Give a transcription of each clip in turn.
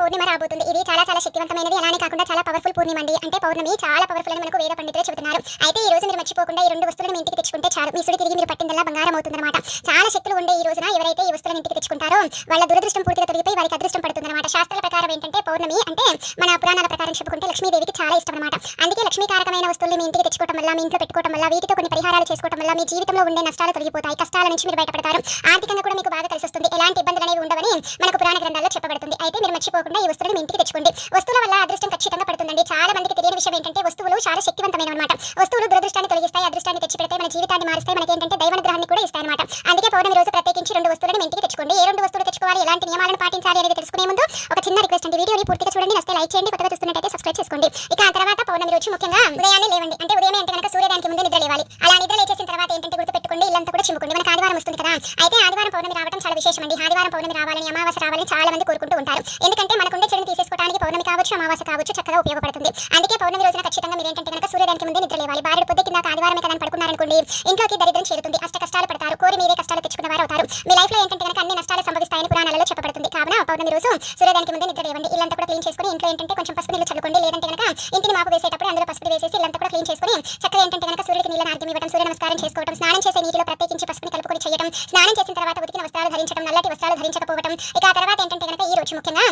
పూర్ణిమ రాబోతుంది. ఇది చాలా చాలా శక్తివంతమైనది. అలానే కాకుండా చాలా పవర్ఫుల్ పూర్ణిమ అండి. అంటే పౌర్ణమి చాలా పవర్ఫుల్ అని మనకు వేద పండితులు చెబుతున్నారు. అయితే ఈ రోజు మీరు మర్చిపోకుండా ఈ రెండు వస్తువులను ఇంటికి తెచ్చుకుంటే చాలు. మీ సుడి తిరిగి మీరు పట్టిందల్లా బంగారం అవుతుందన్నమాట. చాలా శక్తులు ఉండే ఈ రోజున ఎవరైతే ఈ వస్తువులను ఇంటికి తెచ్చుకుంటారో వాళ్ళ దురదృష్టం పూర్తిగా తొలగిపోయి వారికి అదృష్టం పడుతుందన్నమాట. శాస్త్రాల ప్రకారం ఏంటంటే పౌర్ణమి అంటే మన పురాణాల ప్రకారం చెప్పుకుంటే లక్ష్మీదేవికి చాలా ఇష్టం అనమాట అందుకే లక్ష్మీకారకమైన వస్తువులు మీ ఇంటికి తెచ్చుకోవడం వల్ల మీ ఇంట్లో పెట్టుకోవడం వల్ల వీటితో కొన్ని పరిహారాలు చేసుకోవడం వల్ల మీ జీవితంలో ఉండే నష్టాలు తొలగిపోతాయి. కష్టాల నుంచి మీరు బయటపడతారు. ఆర్థికంగా కూడా మీకు బాగా కలిసి వస్తుంది ఎలాంటి ఇబ్బందులు అనేవి ఉండవని మనకు పురాణ గ్రంథాల్లో చెప్పబడుతుంది. అయితే మీరు మర్చిపో మర్చిపోకుండా ఈ వస్తువులను ఇంటికి తెచ్చుకోండి. వస్తువుల వల్ల అదృష్టం ఖచ్చితంగా పడుతుందండి. చాలా మందికి తెలియని విషయం ఏంటంటే వస్తువులు చాలా శక్తివంతమైన అనమాట వస్తువులు దురదృష్టాన్ని తొలగిస్తాయి అదృష్టాన్ని తెచ్చి పెడతాయి మన జీవితాన్ని మారుస్తాయి మనకి ఏంటంటే దైవనుగ్రహాన్ని కూడా ఇస్తాయి అనమాట అందుకే పౌర్ణమి రోజు ప్రత్యేకించి రెండు వస్తువులను ఇంటికి తెచ్చుకోండి. ఏ రెండు వస్తువులు తెచ్చుకోవాలి ఎలాంటి నియమాలను పాటించాలి అనేది తెలుసుకునే ముందు ఒక చిన్న రిక్వెస్ట్ అండి. వీడియోని పూర్తిగా చూడండి నస్తే లైక్ చేయండి కొత్తగా చూస్తున్నట్టయితే సబ్స్క్రైబ్ చేసుకోండి. ఇక ఆ తర్వాత పౌర్ణమి రోజు ముఖ్యంగా ఉదయాన్నే లేవండి. అంటే ఉదయం అంటే కనుక సూర్యదానికి ముందు నిద్ర లేవాలి. అలా నిద్ర లేచేసిన తర్వాత ఏంటంటే గుర్తుపెట్టుకోండి ఇల్లంతా కూడా చిమ్ముకోండి. మనకు ఆదివారం వస్తుంది కదా. అయితే ఆదివారం పౌర్ణమి రావడం చాలా విశేషం అండి. ఆదివారం పౌర్ణమి రావాలని అమావాస రావాలని చాలా మంది కోరుకుంటూ ఉంటారు. ఎందుకంటే అంటే మనకుండే చెడుని తీసేసుకోవడానికి పౌర్ణమి కావచ్చు అమావాస్య కావచ్చు చక్కగా ఉపయోగపడుతుంది. అందుకే పౌర్ణమి రోజున ఖచ్చితంగా మీరు ఏంటంటే కనుక సూర్యోదయానికి ముందే నిద్ర లేవాలి. బారెడు పొద్దు కింద ఆదివారం కదా పడుకున్నారనుకోండి ఇంట్లోకి దరిద్రం చేరుతుంది. అష్ట కష్టాలు పడతారు కోరి మీరే కష్టాలు తెచ్చుకున్న వారు అవుతారు. మీ లైఫ్లో ఏంటంటే కనుక అన్ని నష్టాలు సంభవిస్తాయని పురాణాలలో చెప్పబడుతుంది. కావున పౌర్ణమి రోజు సూర్యోదయానికి ముందే నిద్ర లేవండి. ఇల్లంతా కూడా క్లీన్ చేసుకుని ఇంట్లో ఏంటంటే కొంచెం పసుపు నీళ్ళు చల్లుకోండి. లేదంటే కనుక ఇంటిని మాపు వేసేటప్పుడు అందులో పసుపు వేసేసి ఇల్లంతా కూడా క్లీన్ చేసుకుని చక్కగా ఏంటంటే కనుక సూర్యుడికి నీళ్ళని అర్థం ఇవ్వడం సూర్య నమస్కారం చేసుకోవడం స్నానం చేసే నీటిలో ప్రత్యేకించి పసుపుని కలుపుకొని చేయడం స్నానం చేసిన తర్వాత ఉతికిన వస్త్రాలు ధరించడం నల్లటి వస్త్రాలు ధరించకపోవడం ఇక ఆ తర్వాత ఏంటంటే కనుక ఈ రోజు ముఖ్యంగా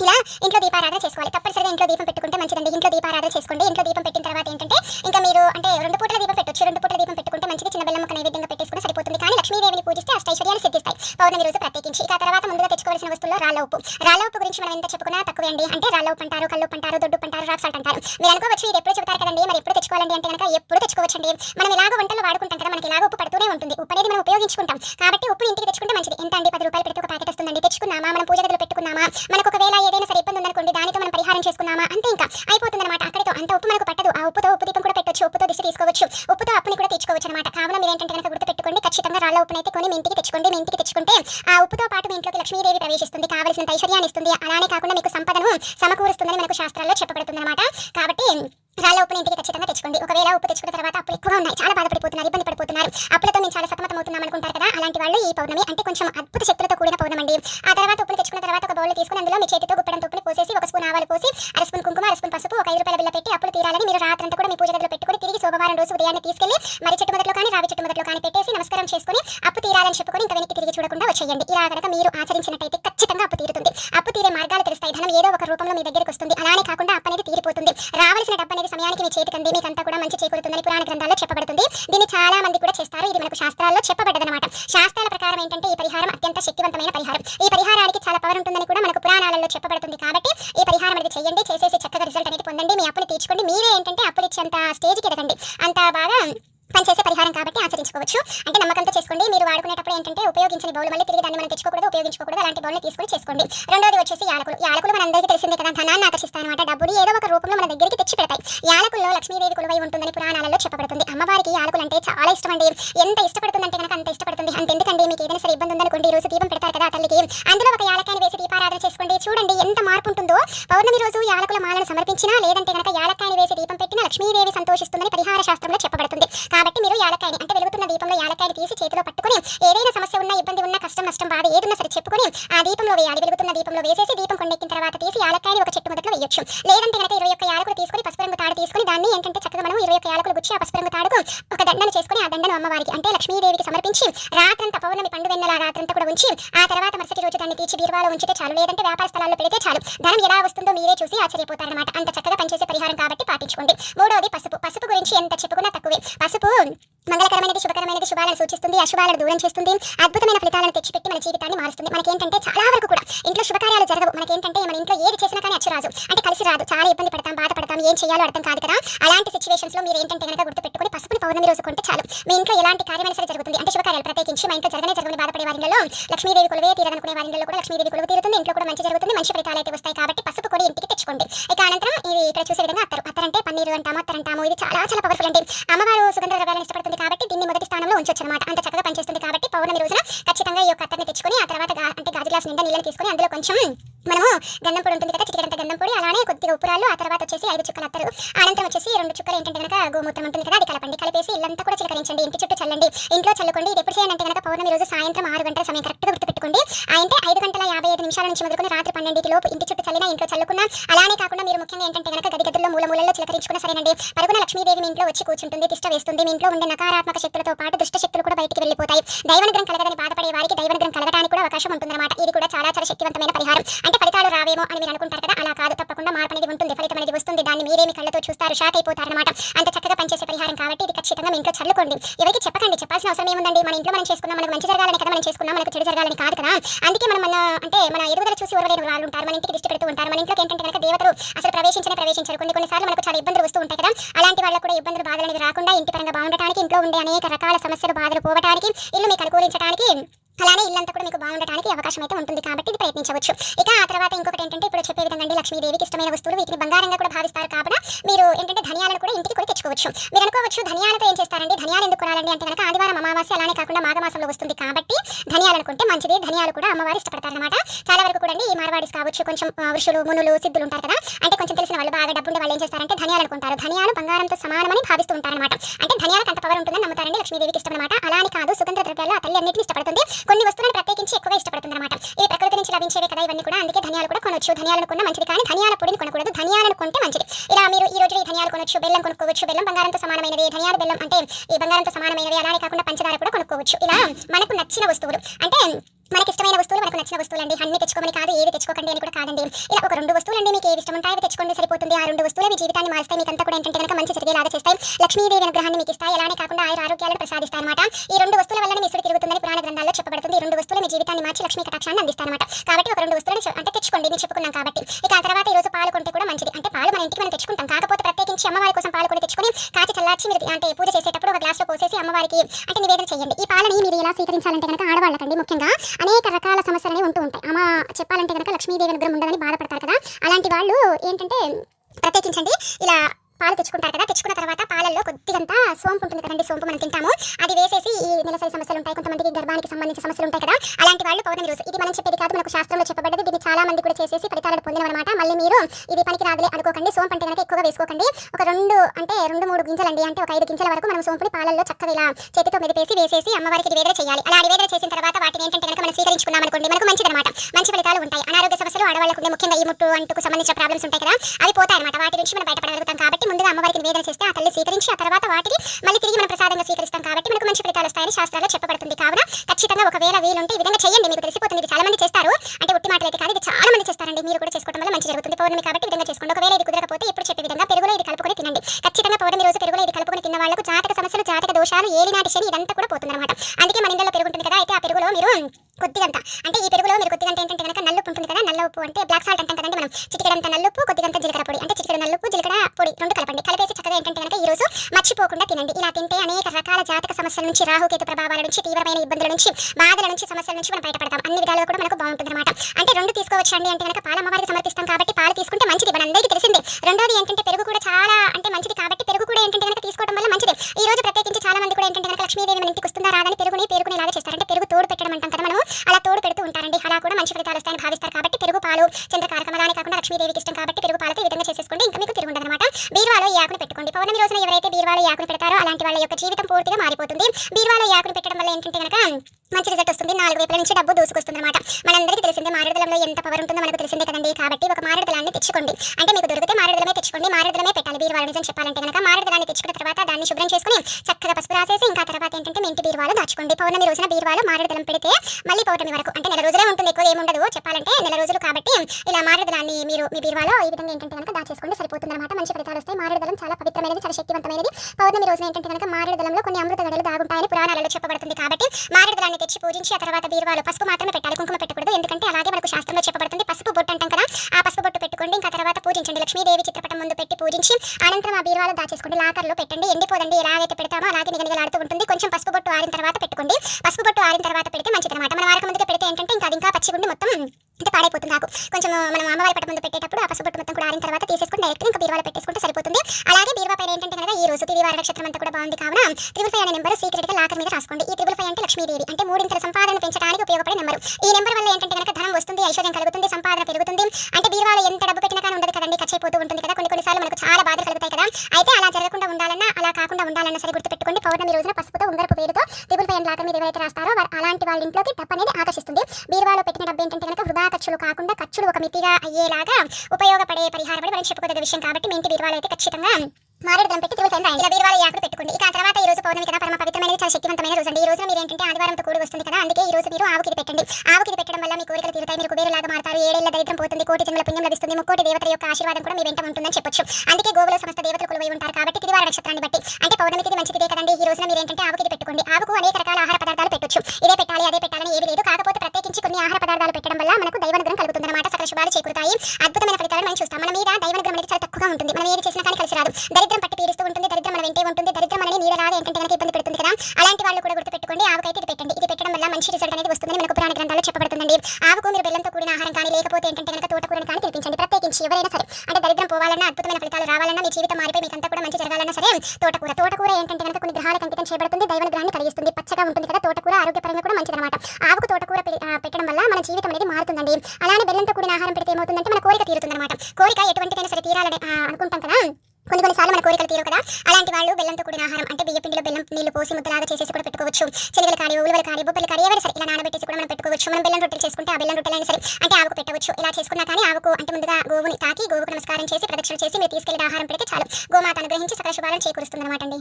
ఇలా ఇంట్లో దీపారాధన చేసుకోవాలి. తప్పనిసరిగా ఇంట్లో దీపం పెట్టుకుంటే మంచిదండి. ఇంట్లో దీపారాధన చేసుకోండి. ఇంట్లో దీపం పెట్టిన తర్వాత ఏంటంటే ఇంకా మీరు అంటే రెండు పూటల దీపం పెట్టొచ్చు. రెండు పూటల దీపం పెట్టుకుంటే మంచిది. చిన్న బెల్లం ఒక నైవేద్యంగా పెట్టేసుకుని సరిపోతుంది. కానీ లక్ష్మీదేవిని పూజిస్తే అష్టైశ్వర్యాలు సిద్ధిస్తాయి. పౌర్ణమి రోజు ప్రత్యేకించి. ఇక తర్వాత ముందుగా తెచ్చుకోవాల్సిన వస్తువుల్లో రాళ్ళ ఉప్పు. రాళ్ళ ఉప్పు గురించి మనం ఎంత చెప్పుకున్నా తక్కువే అండి అంటే రాళ్ళ ఉప్పు అంటారు కళ్ళు ఉప్పు అంటారు దొడ్డు ఉప్పు అంటారు రాక్ సాల్ట్ అంటారు. మీరు అనుకోవచ్చు ఇది ఎప్పుడు చెప్తారు కదండి. మరి ఎప్పుడు తెచ్చుకోవాలండి అంటే కనుక ఎప్పుడు తెచ్చుకోవచ్చండి. మనం ఇలాగ వంటలు వాడుకుంటాం కదా మనకి ఇలాగ ఉప్పు పడుతూనే ఉంటుంది. ఉప్పు అనేది మనం ఉపయోగించుకుంటాం. కాబట్టి ఉప్పు ఇంటికి తెచ్చుకుంటే మంచిది. ఎంత అండి? పది రూపాయలు పెడితే ఒక ప్యాకెట్ వస్తుందండి. తెచ్చుకున్నామా? మనం పూజ గదిలో పెట్టుకున్నామా? మనకు ఒకవేళ ఏదైనా సరే ఇబ్బంది ఉందనుకోండి దానితో మనం పరిహారం చేసుకున్నామా? అంతే ఇంకా. అయిపోతుంది అనమాట అక్కడితో అంత ఉప్పు మనకు పట్టదు. ఆ ఉప్పుతో ఉప్పు దీపం కూడా పెట్టొచ్చు. ఉప్పుతో దిశ తీసుకోవచ్చు. ఉప్పుతో అప్పుని కూడా తెచ్చుకోవచ్చు అనమాట కావున మీరు ఏంటంటే కనుక గుర్తు పెట్టుకోండి ఖచ్చితంగా రాళ్ళ ఉప్పునైతే అయితే కొని మీ ఇంటికి తెచ్చుకోండి. మీ ఇంటికి తెచ్చుకుంటే ఆ ఉప్పుతో పాటు మీ ఇంట్లోకి లక్ష్మీదేవి ప్రవేశిస్తుంది కావలసిన ఐశ్వర్యాన్ని ఇస్తుంది. అలానే కాకుండా మీకు సంపదను సమకూరుస్తుందని మనకు శాస్త్రాల్లో చెప్పబడుతుంది అనమాట కాబట్టి రాళ్ళ ఉప్పుని ఇంటికి ఖచ్చితంగా తెచ్చుకోండి. ఒకవేళ ఉప్పు తెచ్చుకున్న తర్వాత అప్పులు ఎక్కువ ఉన్నాయి. చాలా బాధపడిపోతున్నారు ఇబ్బంది పడిపోతున్నారు. అప్పులతో మేము చాలా సతమతం అవుతున్నాం అనుకుంటారు కదా. అలాంటి వాళ్ళు ఈ పౌర్ణమి అంటే కొంచెం అద్భుత శక్తులతో కూడిన పౌర్ణమండి. ఆ తర్వాత ఉప్పుని తెచ్చుకున్న తర్వాత ఒక బౌల్ తీసుకుని అందులో మీ చేతితో గుప్పడం ఉప్పుని పోసేసి ఒక స్పూన్ ఆవాలు పోసి అర స్పూన్ కుంకుమ అర స్పూన్ పసుపు ఒక ఐదు రూపాయల బిల్ల పెట్టి అప్పులు తీరాలని మీరు రాత్రంతా కూడా మీ పూజ గదిలో పెట్టుకుని తిరిగి సోమవారం రోజు ఉదయాన్నే తీసుకెళ్ళి మరి చెట్టు మొదట్లో కానీ రావి చెట్టు మొదట్లో కానీ పెట్టేసి నమస్కారం చేసుకుని అప్పు తీరాలని చెప్పుకొని ఇంకా వెనక్కి తిరిగి చూడకుండా వచ్చేయండి. ఇలా కనుక మీరు ఆచరించినట్టయితే ఖచ్చితంగా అప్పు తీరుతుంది. అప్పు తీరే మార్గాలు తెలుస్తాయి. ధనం ఏదో ఒక రూపంలో మీ దగ్గరికి వస్తుంది. అలానే కాకుండా అప్పు అనేది తీరిపోతుంది. రావాల్సిన డబ్బు అనేది సమయానికి మీ చేతికి అంది మీకంతా కూడా మంచి చేకూరుతుందని పురాణ గ్రంథాల్లో చెప్పబడుతుంది. దీన్ని చాలా మంది కూడా చేస్తారు. ఇది మనకు శాస్త్రాల్లో చెప్పబడ్డదనమాట శాస్త్రాల ప్రకారం ఏంటంటే ఈ పరిహారం అత్యంత శక్తివంతమైన పరిహారం. ఈ పరిహారానికి చాలా పవర్ ఉంటుందని కూడా మనకు పురాణాలలో చెప్పబడుతుంది కాబట్టి ఈ పరిహారం అనేది చేయండి చేసేసి చక్కగా రిజల్ట్ అనేది పొందండి. మీ అప్పుని తీర్చుకోండి. మీరే ఏంటంటే అప్పులు ఇచ్చేంత స్టేజ్కి ఎదగండి. అంత బాగా పనిచేసే పరిహారం కాబట్టి ఆచరించుకోవచ్చు. అంటే నమ్మకంతో చేసుకోండి. మీరు వాడుకునేటప్పుడు ఏంటంటే ఉపయోగించిన బౌలు మళ్ళీ తిరిగి దాన్ని మనం తెచ్చుకోకూడదు ఉపయోగించుకోకూడదు. అలాంటి బౌల్ని తీసుకొని చేసుకోండి. రెండోది వచ్చేసి యాలకులు. యాలకులు మనందరికీ తెలిసిందే కదా ధనాన్ని ఆకర్షిస్తాయి అనమాట డబ్బులు ఏదో ఒక రూపంలో మన దగ్గరికి తెచ్చి పెడతాయి యాలకుల్లో లక్ష్మీదేవి కొలువై ఉంటుందని పురాణాలలో చెప్పబడుతుంది. అమ్మవారికి యాలకులు అంటే చాలా ఇష్టం అండి ఎంత ఇష్టపడుతుందంటే కనుక అంత ఇష్టపడుతుంది. అంత ఎందుకండి మీకు ఏదైనా సరే ఇబ్బంది ఉందనుకోండి ఈ రోజు దీపం పెడతారు కదా తల్లికి. అందులో ఒక యాలకాయని వేసి దీపారాధన చేసుకోండి. చూడండి ఎంత మార్పు ఉంటుందో. పౌర్ణమి రోజు యాలకుల మాలను సమర్పించినా లేదంటే కనుక యాలకాయని వేసి దీపం పెట్టినా లక్ష్మీదేవి సంతోషిస్తుందని పరిహార శాస్త్రంలో చెప్పబడుతుంది. కాబట్టి మీరు యాలకాయని అంటే వెలుగుతున్న దీపంలో యాలకాయని తీసి చేతిలో పట్టుకుని ఏదైనా సమస్య ఉన్నా ఇబ్బంది ఉన్నా కష్టం నష్టం బాధ ఏదున్నా సరే చెప్పుకుని ఆ దీపంలో వేయాలి. వెలుగుతున్న దీపంలో వేసేసి దీపం కొండెక్కిన తర్వాత తీసి యాలకాయని ఒక చెట్టు మొదట్లో వేయొచ్చు. లేదంటే కనుక ఇరవై ఒక్క యాలకులు తీసుకుని పసుపు రంగు తాడు తీసుకుని దాన్ని ఏంటంటే చక్కగా మనం ఇరవై ఒక్క యాలకులు గుచ్చి ఆ పసుపు రంగు తాడుకు ఒక దండను చేసుకుని ఆ దండను అమ్మవారికి అంటే లక్ష్మీదేవికి సమర్పించి రాత్రంతా పౌర్ణమి పండు వెన్నెల రాత్రంతా కూడా ఉంచి ఆ తర్వాత మరుసటి రోజు దాన్ని తీర్చి బీరువాలో ఉంచితే చాలు. లేదంటే వ్యాపార స్థలాల్లో పెడితే చాలు. ధనం ఎలా వస్తుందో మీరే చూసి ఆశ్చర్యపోతారనమాట అంత చక్కగా పనిచేసే పరిహారం కాబట్టి పాటించుకోండి. మూడవది పసుపు. పసుపు గురించి ఎంత చెప్పుకున్నా తక్కువే. పసుపు phone. మంగళకరమైనది శుభకరమైనది శుభాలను సూచిస్తుంది అశుభాలను దూరం చేస్తుంది అద్భుతమైన ఫలితాలను తెచ్చిపెట్టి మన జీవితాన్ని మారుస్తుంది. మనకేంటంటే చాలా వరకు కూడా ఇంట్లో శుభకార్యాలు జరగవు. మనకేంటంటే మన ఇంట్లో ఏది చేసినా కానీ అచ్చురాదు అంటే కలిసి రాదు. చాలా ఇబ్బంది పడతాం బాధపడతాం ఏం చేయాలో అర్థం కాదు కదా. అలాంటి సిచ్యువేషన్స్లో మీరు ఏంటంటే కనుక గుర్తుపెట్టుకుని పసుపుని పౌర్ణమి రోజు కొంటే చాలు. మీ ఇంట్లో ఎలాంటి కార్యమైన సరే జరుగుతుంది. అంటే శుభకార్యాలు ప్రత్యేకించి మా ఇంట్లో జరగనే జరగని బాధపడే వారిలో లక్ష్మీదేవి కొలువే తీరనుకునే వారిలో కూడా లక్ష్మీదేవి కొలువు తీరుతుంది. ఇంట్లో కూడా మంచి జరుగుతుంది. మంచి ఫలితాలు అయితే వస్తాయి కాబట్టి పసుపు కూడా ఇంటికి తెచ్చుకోండి. ఇక అనంతరం ఇది ఇక్కడ చూసే విధంగా అత్తరు. అత్తరంటే పన్నీరు అంటాము అత్తరంటాము. ఇది చాలా చాలా పవర్ఫుల్ అండి. అమ్మవారు సుగంధ ద్రవ్యాలను ఇష్టపడుతుంది మొదటి స్థానంలో ఉంచొచ్చు అనమాట అంత చక్కగా పనిచేస్తుంది కాబట్టి పౌర్ణమి రోజున ఖచ్చితంగా ఈ యొక్క అత్తర్ని తెచ్చుకొని ఆ తర్వాత అంటే గాజు గ్లాస్ నిండా నీళ్ళని తీసుకొని అందులో కొంచెం మనము గంధం పొడి ఉంటుంది కదా చిటికెడంత గంధం పొడి అలానే కొద్దిగా ఉప్పురాలు ఆ తర్వాత వచ్చేసి ఐదు చుక్కలు అత్తరు. అనంతరం వచ్చేసి రెండు చుక్కలు ఏంటంటే కనుక గోమూత్రం ఉంటుంది కదా అది కలపండి. కలిపేసి ఇల్లంతా కూడా చిలకరించండి ఇంటి చుట్టూ చల్లండి. ఇంట్లో చల్లుకోండి ఇది ఎప్పుడు చేయాలంటే కనుక పౌర్ణమి రోజు సాయంత్రం ఆరు గంటల సమయం కరెక్ట్గా గుర్తుపెట్టుకోండి. అంటే ఐదు గంటల యాభై ఐదు నిమిషాల నుంచి మొదలుకొని రాత్రి పన్నెండింటి లోపు ఇంటి చుట్టూ చల్లినా ఇంట్లో చల్లుకున్నా అలానే కాకుండా మీరు ముఖ్యంగా ఏంటంటే కనుక గది గదుల్లో మూల మూలలో చిలకరించుకున్న సరేనండి. పరుగున లక్ష్మీదేవి మీ ఇంట్లో వచ్చి కూర్చుంటుంది తిష్ట వేస్తుంది. మీ ఇంట్లో ఉండే నకారాత్మక శక్తులతో పాటు దుష్ట శక్తులు కూడా బయటికి వెళ్ళిపోతాయి. దైవనగ్రం కలగదని బాధపడే వారికి దైవనగ్రం కలగడానికి కూడా అవకాశం ఉంటుందన్నమాట. ఇది కూడా చాలా చాలా శక్తివంతమైన పరిహారం. అంటే ఫలితాలు రావేమో అని మీరు అనుకుంటారు కదా? అలా కాదు. తప్పకుండా మార్పు అనేది ఉంటుంది. ఫలితం అనేది వస్తుంది. దాన్ని మీరే మీ కళ్ళతో చూస్తారు? షాక్ అయిపోతారనమాట అంత చక్కగా పనిచేసే పరిహారం కాబట్టి ఇది ఖచ్చితంగా మీ ఇంట్లో చల్లుకోండి. ఎవరికి చెప్పకండి. చెప్పాల్సిన అవసరం ఏముందండి? మన ఇంట్లో మనం చేసుకున్నాం మనకు మంచి జరగాలని కదా మనం చేసుకున్నాం మనకు చెడు జరగాలని కాదు కదా? అందుకే మనం మన అంటే మన ఎదుగుదల చూసి ఎవరైనా వాళ్ళు ఉంటారు. మన ఇంటికి దృష్టి పెడుతూ ఉంటారు. మన ఇంట్లోకి ఏంటంటే కనుక దేవతలు అసలు ప్రవేశించనే ప్రవేశించారు. కొన్ని కొన్నిసార్లు మనకు చాలా ఇబ్బందులు వస్తూ ఉంటాయి కదా? అలాంటి వాళ్ళకు కూడా ఇబ్బందులు బాధలు అనేది రాకుండా ఇంటి పరంగా బాగుండటానికి ఇంట్లో ఉండే అనేక రకాల సమస్యలు బాధలు పోవడానికి ఇల్లు మీకు అనుకూలించడానికి అలానే ఇల్లంతా కూడా మీకు బాగుండటానికి అవకాశం అయితే ఉంటుంది కాబట్టి ఇది ప్రయత్నించవచ్చు. ఇక ఆ తర్వాత ఇంకొకటి ఏంటంటే ఇప్పుడు చెప్పే విధంగా అండి లక్ష్మీదేవికి ఇష్టమైన వస్తువులు వీటిని బంగారంగా కూడా భావిస్తారు కాబట్టి మీరు ఏంటంటే ధనియాలను కూడా ఇంటికి కూడా తెచ్చుకోవచ్చు. మీరు అనుకోవచ్చు ధనియాలతో ఏం చేస్తారండి? ధనియాలు ఎందుకు కొనాలండి అంటే కనుక ఆదివారం అమావాస్య అలానే కాకుండా మాఘమాసంలో వస్తుంది కాబట్టి ధనియాలు అనుకుంటే మంచిది. ధనియాలు కూడా అమ్మవారు ఇష్టపడతారు అనమాట చాలా వరకు కూడా ఈ మార్వాడిస్ కావచ్చు కొంచెం ఋషులు మునులు సిద్ధులు ఉంటారు కదా అంటే కొంచెం తెలిసిన వాళ్ళు బాగా డబ్బుండే వాళ్ళు ఏం చేస్తారంటే ధనియాలు అనుకుంటారు ధనియాలు బంగారంతో సమానమని భావిస్తూ ఉంటారన్నమాట. అంటే ధనియాలకు అంత పవర్ ఉంటుందని నమ్ముతారండి లక్ష్మీదేవికి ఇష్టం అనమాట అలానే కాదు సుగంధ ద్రవ్యాలు ఆ తల్లి అన్నింటినీ ఇష్టపడుతుంది. కొన్ని వస్తువులను ప్రత్యేకించి ఎక్కువగా ఇష్టపడుతుంది అనమాట ప్రకృతి నుంచి లభించేవి కదా ఇవన్నీ కూడా. అందుకే ధనియాలు కూడా కొనొచ్చు. ధనియాలను కొన్న మంచిది. కానీ ధనియాల పొడిని కొనకూడదు. ధనియాలను కొంటే మంచిది. ఇలా మీరు ఈ రోజు ఈ ధనియాలు కొనొచ్చు బెల్లం కొనుక్కోవచ్చు. బెల్లం బంగారంతో సమానమైనది. ధనియాలు బెల్లం అంటే ఈ బంగారంతో సమానమైనవి. అలానే కాకుండా పంచదార కూడా కొనుక్కోవచ్చు. ఇలా మనకు నచ్చిన వస్తువులు. అంటే మనకి ఇష్టమైన వస్తువులు మనకు నచ్చిన వస్తువులు అండి అన్ని తెచ్చుకోమని కాదు ఏవి తెచ్చుకోకండి అని కూడా కాదండి. ఇలా ఒక రెండు వస్తువులు అండి మీకు ఏవి ఇష్టం ఉంటాయి అవి తెచ్చుకోండి సరిపోతుంది. ఆ రెండు వస్తువులు మీ జీవితాన్ని మారుస్తాయి. మీకు అంతా కూడా ఏంటంటే కనుక మంచి జరిగేలాగా చేస్తాయి. లక్ష్మీదేవి అనుగ్రహాన్ని మీకు ఇస్తాయి. అలానే కాకుండా ఆయన ఆరోగ్యాలను ప్రసాదిస్తాయి అనమాట ఈ రెండు వస్తువుల వల్ల మీ సుడి తిరుగుతుందని పురాణ గ్రంథాల్లో చెప్పబడుతుంది. ఈ రెండు వస్తువులు మీ జీవితాన్ని మార్చి లక్ష్మీ కటాక్షాన్ని అందిస్తాయి అనమాట కాబట్టి ఒక రెండు వస్తువులు అంటే తెచ్చుకోండి. నేను చెప్పుకున్నాం కాబట్టి. ఇక ఆ తర్వాత ఈ రోజు పాలు కొంటే కూడా మంచిది. అంటే పాలు మన ఇంటికి మనం తెచ్చుకుంటాం. కాకపోతే ప్రత్యేకించి అమ్మవారి కోసం పాలు కూడా తెచ్చుకుని కాచి చల్లార్చి మీరు అంటే పూజ చేసేటప్పుడు ఒక గ్లాస్లో పోసేసి అమ్మవారికి అంటే నివేదన చేయండి. ఈ పాలని మీరు ఎలా స్వీకరించాలంటే కనుక ఆడవాళ్ళకండి ముఖ్యంగా అనేక రకాల సమస్యలు అనేవి ఉంటూ ఉంటాయి. అమ్మ చెప్పాలంటే కనుక లక్ష్మీదేవి అనుగ్రహం ఉండదని బాధపడతారు కదా. అలాంటి వాళ్ళు ఏంటంటే ప్రత్యేకించండి ఇలా పాలు తెచ్చుకుంటారు కదా. తెచ్చుకున్న తర్వాత పాలల్లో కొద్దిగంత సోంపు ఉంటుంది కదండి సోంపు మనం తింటాము. అది వేసేసి ఈ నెలసరి సమస్యలు ఉంటాయి. కొంతమందికి గర్భానికి సంబంధించిన సమస్యలు ఉంటాయి అలాంటి వాళ్ళు పౌర్ణమి రోజు ఇది మనం చెప్పేది కాదు మనకు శాస్త్రంలో చెప్పబడ్డది. దీన్ని చాలా మంది కూడా చేసేసి ఫలితాలను పొందినమాట మళ్ళీ మీరు ఇది పనికి రాదులే అనుకోకండి. సోంపు అంటే కనుక ఎక్కువగా వేసుకోకండి. ఒక రెండు అంటే రెండు మూడు గింజలండి. అంటే ఒక ఐదు గింజల వరకు మనం సోంపుని పాలల్లో చక్కగా ఇలా చేతితో మెదిపేసి వేసేసి అమ్మవారికి నివేదన చేయాలి. అలా నివేదన చేసిన తర్వాత వాటిని ఏంటంటే కనుక మనం స్వీకరించుకున్నాం అనుకోండి మనకు మంచిదనమాట మంచి ఫలితాలు ఉంటాయి. అనారోగ్య సమస్యలు ఆడవాళ్ళకు ఉండే ముఖ్యంగా ఈ ముట్టు అంటుకు సంబంధించిన ప్రాబ్లమ్స్ ఉంటాయి కదా అవి పోతాయి అనమాట వాటి నుంచి మనం బయటపడగలుగుతాం కాబట్టి ముందుగా అమ్మవారికి నివేదన చేస్తే ఆ తల్లి స్వీకరించి ఆ తర్వాత వాటిని మళ్ళీ తిరిగి మనం ప్రసాదంగా స్వీకరిస్తాం కాబట్టి మనకు మంచి ఫలితాలు వస్తాయని శాస్త్రాల్లో చెప్పబడుతుంది. కావున ఖచ్చితంగా ఒకవేళ వీలుంటే ఈ విధంగా చేయండి. మీకు తెలిసిపోతుంది ఇది చాలా మంది చేస్తారు. అంటే ఉట్టి మాటలు అయితే కాదు ఇది చాలా మంది చేస్తారండి. మీరు కూడా చేసుకోవడం వల్ల మంచి జరుగుతుంది. పౌర్ణమి కాబట్టి విధంగా చేసుకోండి. ఒకవేళ ఇది కుదరకపోతే ఇప్పుడు చెప్పే విధంగా పెరుగులో ఇది కలుపుకొని తినండి. ఖచ్చితంగా పౌర్ణమి రోజు పెరుగులో ఇది కలుపుకొని తిన్న వాళ్ళకు జాతక సమస్యలు జాతక దోషాలు ఏలినాటి శని ఇదంతా కూడా పోతుందన్నమాట. అందుకే మన ఇంట్లో పెరుగుంటుంది కదా అయితే ఆ పెరుగులో మీరు కొద్దిగంత అంటే ఈ పెరుగులో మీరు కొద్దిగంత ఏంటంటే కనుక నల్ల అంటే బ్లాక్ సాల్ట్ అంటాం కదండి మనం. చిటికెడంత నల్లుప్పు కొద్దిగంత జీలకర్ర పొడి. అంటే చిటికెడ నల్లుప్పు జీలకర్ర పొడి రెండు కలపండి కలిపేసి చక్కగా ఏంటంటే కనుక ఈ రోజు మర్చిపోకుండా తినండి. ఇలా తింటే అనేక రకాల జాతక సమస్యల నుంచి రాహుకేతు ప్రభావాల నుంచి తీవ్రమైన ఇబ్బందుల నుంచి బాధల నుంచి సమస్యల నుంచి మనం బయటపడతాం. అన్ని విధాలుగా కూడా మనకు బాగుంటుంది అనమాట అంటే రెండు తీసుకోవచ్చు అండి అంటే కనుక పాలమ్మవారికి సమర్పిస్తాం కాబట్టి పాలు తీసుకుంటే మంచిది. మన అందరికీ తెలిసిందే. రెండోది ఏంటంటే పెరుగు కూడా చాలా అంటే మంచిది కాబట్టి పెరుగు కూడా ఏంటంటే కనుక తీసుకోవడం వల్ల మంచిది. ఈ రోజు ప్రత్యేకించి చాలా మంది కూడా ఏంటంటే కనుక లక్ష్మీదేవి మన ఇంటికి వస్తుందా రాదని పెరుగుని పేరుకునేలాగా చేస్తారు. పెరుగు తోడు పెట్టడం అంటాం కదా మనం అలా తోడు పెడుతూ ఉంటారండి. అలా కూడా మంచి ఫలితాలు వస్తాయని భావిస్తారు కాబట్టి పెరుగు పాలు చంద్రకారకం అలానే కాకుండా లక్ష్మీదేవికి ఇష్టం కాబట్టి పెరుగు పాలతో ఈ విధంగా చేసేసుకోండి. ఇంకా మీకు బీరువాలో ఈ ఆకును పెట్టుకోండి. పౌర్ణమి రోజున ఎవరైతే బీరువాలో ఈ ఆకును పెడతారో అలాంటి వాళ్ళ యొక్క జీవితం పూర్తిగా మారిపోతుంది. బీరువాలో ఈ ఆకును పెట్టడం వల్ల ఏంటంటే కనుక మంచి రిజల్ట్ వస్తుంది. నాలుగు వైపుల నుంచి డబ్బు దూసుకొస్తుంది అనమాట మనందరికీ తెలిసిందే మారేడుదలంలో ఎంత పవర్ ఉంటుందో మనకు తెలిసిందే కదండి. కాబట్టి ఒక మారేడుదలాన్ని తెచ్చుకోండి. అంటే మీకు దొరికితే మారేడుదలమే తెచ్చుకోండి. మారేడుదలమే పెట్టాలి. బీరువాల నిజం చెప్పాలంటే కనుక మారేడుదలాన్ని తెచ్చుకున్న తర్వాత దాన్ని శుభ్రం చేసుకుని చక్కగా పసుపు రాసేసి ఇంకా తర్వాత ఏంటంటే మీ ఇంటి బీరువాలు దాచుకోండి. పౌర్ణమి రోజున బీరువాలు మారేడుదలం పెడితే మళ్ళీ పౌర్ణమి వరకు అంటే నెల రోజులే ఉంటుంది. ఎక్కువ ఏముండదు చెప్పాలంటే నెల రోజులు కాబట్టి ఇలా మారేడుదలాన్ని మీరు మీ బీరువాలో ఈ విధంగా ఏంటంటే కనుక దాచేసుకోండి సరిపోతుంది అనమాట మంచి ఫలితాలు వస్తాయి. మారేడుదలం చాలా పవిత్రమైనది చాలా శక్తివంతమైనది. పౌర్ణమి రోజున ఏంటంటే కనుక మారేడుదలంలో కొన్ని అమృత గడలు దాగుంటాయని పురాణాలలో చెప్పబడుతుంది కాబట్టి మారేడుదలాన్ని తెచ్చి పూజించి ఆ తర్వాత బీరువాలో పసుపు మాత్రమే పెట్టాలి కుంకుమ పెట్టకూడదు. ఎందుకంటే అలాగే మనకు శాస్త్రంలో చెప్పబడుతుంది పసుపు బొట్టు అంటాం కదా ఆ పసుపు బొట్టు పెట్టుకోండి. ఇంకా తర్వాత పూజించండి. లక్ష్మీదేవి చిత్రపటం ముందు పెట్టి పూజించి అనంతరం ఆ బీరువాలో దాచేసుకోండి. లాకర్లో పెట్టండి. ఎండిపోదండి. ఎలాగైతే పెడతామో అలాగే నిగనిగలాడుతూ ఉంటుంది. కొంచెం పసుపు బొట్టు ఆరిన తర్వాత పెట్టుకోండి. పసుపు బొట్టు ఆరిన తర్వాత పెడితే మంచిది అనమాట మన వారక ముందుగా పెడితే ఏంటంటే ఇంకా అది ఇంకా పచ్చిగుండి మొత్తం అంటే పాడైపోతుంది నాకు కొంచెం మనం అమ్మవారి పట్ట ముందు పెట్టేటప్పుడు ఆ పసుపు బొట్టు మొత్తం కూడా ఆరిన తర్వాత తీసేసుకుని డైరెక్ట్ ఇంకా బీరువాలో పెట్టేసుకుంటే సరిపోతుంది. అలాగే బీరువా పైన ఏంటంటే రోజు తిరిగి వార నక్షత్రం అంతా కూడా బాగుంది కావున త్రిబుల్ ఫైవ్ అనే నెంబర్ సీక్రెట్గా లాకర్ మీద రాసుకోండి. ఈ త్రిబుల్ ఫైవ్ అంటే లక్ష్మీదేవి అంటే మూడింతల సంపాదన పెంచడానికి ఉపయోగపడే నెంబర్. ఈ నెంబర్ వల్ల ఏంటంటే కనుక ధనం వస్తుంది ఐశ్వర్యం కలుగుతుంది సంపాదన పెరుగుతుంది. అంటే బీరువాలో ఎంత డబ్బు పెట్టినా కానీ ఉండదు కదండి ఖర్చు అయిపోతూ ఉంటుంది కదా. కొన్ని కొన్నిసార్లు మనకు చాలా బాధలు కలుగుతాయి కదా. అయితే అలా జరగకుండా ఉండాలన్నా అలా కాకుండా ఉండాలన్నా సరే గుర్తుపెట్టుకోండి. పౌర్ణమి రోజున పసుపుతో ఉంగరపు వేడితో త్రిబుల్ ఫైవ్ లాకర్ మీద ఎవరైతే రాస్తారో అలాంటి వాళ్ళ ఇంట్లోకి డబ్బు అనేది ఆకర్షిస్తుంది. బీరువాలో పెట్టిన డబ్బు ఏంటంటే కనుక వృధా ఖర్చులు కాకుండా ఖర్చులు ఒక మితిగా అయ్యేలాగా ఉపయోగపడే పరిహారం కూడా మనం చెప్పుకోదగ్గ విషయం కాబట్టి మీ ఇంటి బీరువాలో అయితే ఖచ్చితంగా మారేడుదం పెట్టి రాయండి ఇలా బీరువాల పెట్టుకోండి. ఇక తర్వాత ఈ రోజు పౌర్ణమి కదా పరమ పవిత్రమైనది చాలా శక్తివంతమైన రోజు అండి ఈ రోజు మీరు ఏంటంటే ఆదివారంతో కూడి వస్తుంది కదా అందుకే ఈ రోజు మీరు పెట్టండి. పెట్టడం వల్ల మీ కోరికలు తీరుతాయి మీరు కుబేరులాగా ఏడేళ్ళ దరిద్రం పోతుంది కోటి జన్మల పుణ్యం లభిస్తుంది ముక్కోటి దేవతల యొక్క ఆశీర్వాదం కూడా మీ వెంట ఉంటుందని చెప్పొచ్చు. అందుకే సమస్త దేవతలు కొలువై ఉంటారు కాబట్టి తిరివార నక్షత్రాన్ని బట్టి. అంటే పౌర్ణమి కదండి. ఈ రోజున మీరు ఏంటంటే పెట్టుకోండి. ఆవుకు అనేక రకాల ఆహార పదార్థాలు పెట్టొచ్చు. ఇదే పెట్టాలి అదే పెట్టాలని లేదు. కాకపోతే ప్రత్యేకించి కొన్ని ఆహార పదార్థాలు పెట్టడం వల్ల మనకు దైవానుగ్రహం కలుగుతుంది సకల శుభాలు చేకూరుతాయి. అద్భుతమైన ఫలితాలను మనం చూస్తాం. మన మీద దైవానుగ్రహం అనేది చాలా తక్కువగా ఉంటుంది. మనం ఏది చేసినా కానీ కలిసి రాదు. దరిద్రం పట్టి పీడిస్తూ ఉంటుంది దరిద్రం మన వెంటే ఉంటుంది. దరిద్రం మనని నీడలాగా ఏంటంటే కనుక ఇబ్బంది పెడుతుంది కదా. అలాంటి వాళ్ళు కూడా గుర్తుపెట్టుకోండి ఆవుకైతే ఇది పెట్టండి. ఇది పెట్టడం వల్ల మంచి రిజల్ట్ అనేది వస్తుందని మనకు పురాణ గ్రంథాల్లో చెప్పబడుతుందండి. ఆవుకు మీరు బెల్లంతో కూడిన ఆహారం కానీ లేకపోతే ఏంటంటే కనుక తోటకూరని కానీ తినిపించండి. ప్రత్యేకించి ఎవరైనా సరే అంటే దరిద్రం పోవాలన్నా అద్భుతమైన ఫలితాలు రావాలన్నా మీ జీవితం మారిపోయి మీకు అంతా కూడా మంచి జరగాలన్నా సరే తోటకూర. తోటకూర ఏంటంటే కనుక కొన్ని గ్రహాలకు అంకితం చేయబడుతుంది దైవ గ్రహాన్ని కలిగిస్తుంది. పచ్చగా ఉంటుంది కదా తోటకూర ఆరోగ్యపరంగా కూడా మంచిదన్నమాట. ఆవుకు తోటకూర పెట్టడం వల్ల మన జీవితం అనేది మారుతుందండి. అలానే బెల్లంతో కూడిన ఆహారం పెడితే ఏమవుతుందంటే మన కోరిక తీరుతుందన్నమాట. కోరిక ఎటువంటిదైనా సరే తీరాలని అనుకుంటాం కదా. కొన్ని కొన్నిసార్లు మన కోరికలు తీరు కదా. అలాంటి వాళ్ళు బెల్లంతో కూడిన ఆహారం అంటే బియ్య పిండిలో బెల్లం నీళ్ళు పోసి ముద్దలాగా చేసేసి కూడా పెట్టుకోవచ్చు. చెలిగల కాడి ఉలువల కాడి బొబ్బల కాడి ఎవరు సరే ఇలా నానబెట్టేసి కూడా మనం పెట్టుకోవచ్చు. మనం బెల్లం రొట్టెలు చేసుకుంటే ఆ బెల్లం రొట్టెలైనా సరే అంటే ఆవుకు పెట్టవచ్చు. ఇలా చేసుకున్నా కానీ ఆవుకు అంటే ముందుగా గోవుని తాకి గోవుకు నమస్కారం చేసి ప్రదక్షిణ చేసి మీరు తీసుకెళ్ళిన ఆహారం పెడితే చాలు. గోమాత అనుగ్రహించి సకల శుభాలను చేకూరుస్తుంది అనమాట అండి.